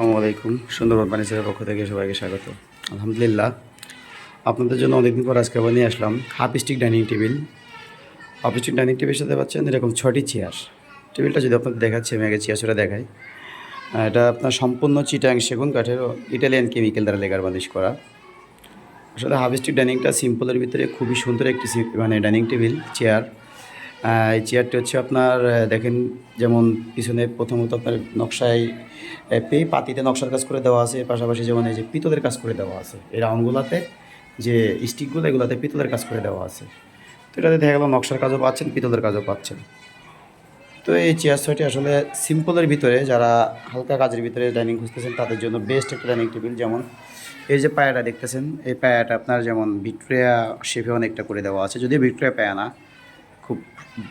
আসসালামু আলাইকুম। সুন্দরবন ফার্নিচারের পক্ষ থেকে সবাইকে স্বাগত। আলহামদুলিল্লাহ, আপনাদের জন্য অনেকদিন পর আজকে আবার নিয়ে আসলাম half stick dining table. Half stick dining টেবিলের সাথে পাচ্ছেন এরকম ছটি চেয়ার। টেবিলটা যদি আপনাদের দেখাচ্ছি, আমি আগে চেয়ার সেটা দেখাই এটা আপনার সম্পূর্ণ চিটাং সেগুন কাঠের ইটালিয়ান কেমিক্যাল দ্বারা লেগার বালিশ করা। আসলে হাফ স্টিক ডাইনিংটা সিম্পলের ভিতরে খুবই সুন্দর একটি মানে ডাইনিং টেবিল, চেয়ার। এই চেয়ারটি হচ্ছে আপনার দেখেন যেমন পিছনে প্রথমত আপনার নকশায় পেয়ে পাতিতে নকশার কাজ করে দেওয়া আছে পাশাপাশি যেমন এই যে পিতলের কাজ করে দেওয়া আছে, এই রাউন্ডগুলোতে যে স্টিকগুলো এগুলোতে পিতলের কাজ করে দেওয়া আছে। তো এটাতে দেখা গেল নকশার কাজও পাচ্ছেন, পিতলের কাজও পাচ্ছেন। তো এই চেয়ার ছয়টি আসলে সিম্পলের ভিতরে, যারা হালকা কাজের ভিতরে ডাইনিং খুঁজতেছেন, তাদের জন্য বেস্ট একটা ডাইনিং টেবিল যেমন, এই যে পায়াটা দেখতেছেন, এই পায়াটা আপনার যেমন ভিক্টোরিয়া শেপে অনেকটা করে দেওয়া আছে, যদিও ভিক্টোরিয়া পায়া না। খুব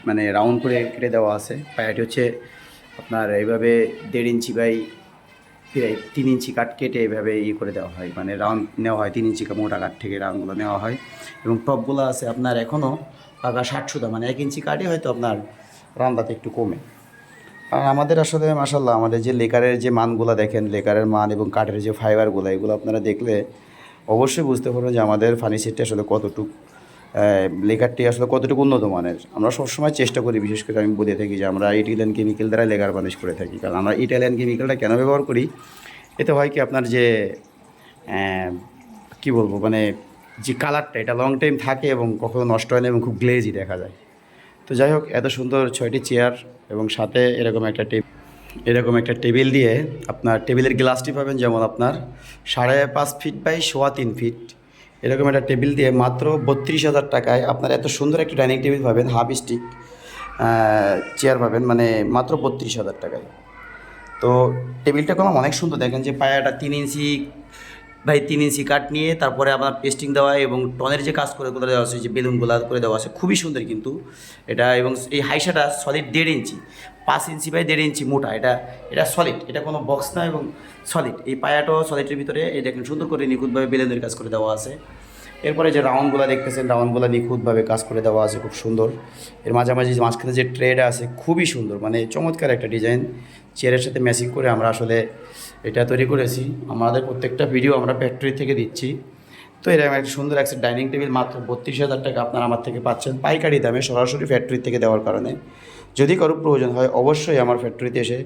মানে রাউন্ড করে কেটে দেওয়া আছে। পায়াটি হচ্ছে আপনার এইভাবে দেড় ইঞ্চি বাই তিন ইঞ্চি কাঠ কেটে এইভাবে ই করে দেওয়া হয়। মানে রাউন্ড নেওয়া হয়, তিন ইঞ্চি মোটা কাঠ থেকে রাউন্ডগুলো নেওয়া হয়। এবং টপগুলো আছে আপনার এখনও পাকা ষাট সুতা মানে এক ইঞ্চি কাঠে হয়তো আপনার রান্দাতে একটু কমে। আর আমাদের আসলে মাসাল্লাহ আমাদের যে লেকারের যে মানগুলো দেখেন, লেকারের মান এবং কাঠের যে ফাইবারগুলো এগুলো আপনারা দেখলে অবশ্যই বুঝতে পারবেন যে আমাদের ফার্নিচারটি আসলে কতটুকু। লেকারটি আসলে কতটুকু উন্নত মানের? আমরা সবসময় চেষ্টা করি, বিশেষ করে আমি বলে থাকি যে আমরা ইটালিয়ান কেমিক্যাল দ্বারা লেকার বানিশ করে থাকি। কারণ আমরা ইটালিয়ান কেমিক্যালটা কেন ব্যবহার করি? এতে হয় কি আপনার যে কি বলব মানে যে কালারটা, এটা লং টাইম থাকে এবং কখনো নষ্ট হয় না এবং খুব গ্লেজি দেখা যায়। তো যাই হোক, এত সুন্দর ছয়টি চেয়ার এবং সাথে এরকম একটা টেবিল এরকম একটা টেবিল দিয়ে আপনার টেবিলের গ্লাসটি পাবেন, যেমন আপনার সাড়ে পাঁচ ফিট বাই সোয়া তিন ফিট এরকম একটা টেবিল দিয়ে মাত্র বত্রিশ হাজার টাকায় আপনার এত সুন্দর একটা ডাইনিং টেবিল পাবেন, হাফ স্টিক চেয়ার পাবেন মানে মাত্র বত্রিশ হাজার টাকায়। তো টেবিলটা করলাম অনেক সুন্দর, দেখেন যে পায়াটা তিন ইঞ্চি ভাই, তিন ইঞ্চি কাঠ নিয়ে তারপরে আপনার পেস্টিং দেওয়া এবং টনের যে কাজ করে দেওয়া আছে যে বেলুনগুলো করে দেওয়া আছে খুবই সুন্দর কিন্তু। এটা এবং এই হাইসাটা সলিড দেড় ইঞ্চি, পাঁচ ইঞ্চি বাই দেড় ইঞ্চি মোটা, এটা এটা সলিড এটা কোনো বক্স না এবং সলিড এই পায়াটাও সলিডের ভিতরে এটা সুন্দর করে নিখুঁতভাবে বেলুনের কাজ করে দেওয়া আছে। এরপরে যে রাউন্ডগুলো দেখতেছেন, রাউন্ডগুলো নিখুঁতভাবে কাজ করে দেওয়া আছে, খুব সুন্দর। এর মাঝামাঝি মাঝখানে যে ট্রেড আছে, খুবই সুন্দর মানে চমৎকার একটা ডিজাইন। চেয়ারের সাথে ম্যাচিং করে আমরা আসলে এটা তৈরি করেছি। আমাদের প্রত্যেকটা ভিডিও আমরা ফ্যাক্টরি থেকে দিচ্ছি। তো এরকম একটা সুন্দর একটা ডাইনিং টেবিল মাত্র বত্রিশ হাজার টাকা আপনারা আমার থেকে পাচ্ছেন। পাইকারি দামে সরাসরি ফ্যাক্টরি থেকে দেওয়ার কারণে। যদি কারও প্রয়োজন হয়, অবশ্যই আমার ফ্যাক্টরিতে এসে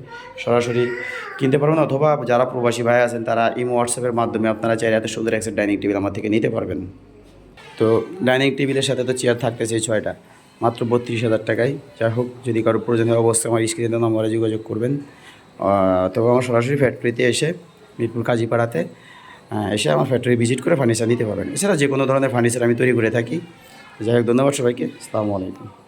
সরাসরি কিনতে পারবেন অথবা যারা প্রবাসী ভাই আছেন, তারা ইমো হোয়াটসঅ্যাপের মাধ্যমে আপনারা চাইলে এত সুন্দর একটা ডাইনিং টেবিল আমার থেকে নিতে পারবেন। তো ডাইনিং টেবিলের সাথে তো চেয়ার থাকতেছে এই ছয়টা। মাত্র বত্রিশ হাজার টাকায়। যাই হোক, যদি কারও প্রয়োজন হয়, অবশ্যই আমার স্ক্রিনে নম্বরে যোগাযোগ করবেন। তবে আমার সরাসরি ফ্যাক্টরিতে এসে মিরপুর কাজীপাড়াতে এসে আমার ফ্যাক্টরি ভিজিট করে ফার্নিচার নিতে পারবেন। এছাড়া যে কোনো ধরনের ফার্নিচার আমি তৈরি করে থাকি। যাই হোক, ধন্যবাদ সবাইকে। আসসালামু আলাইকুম।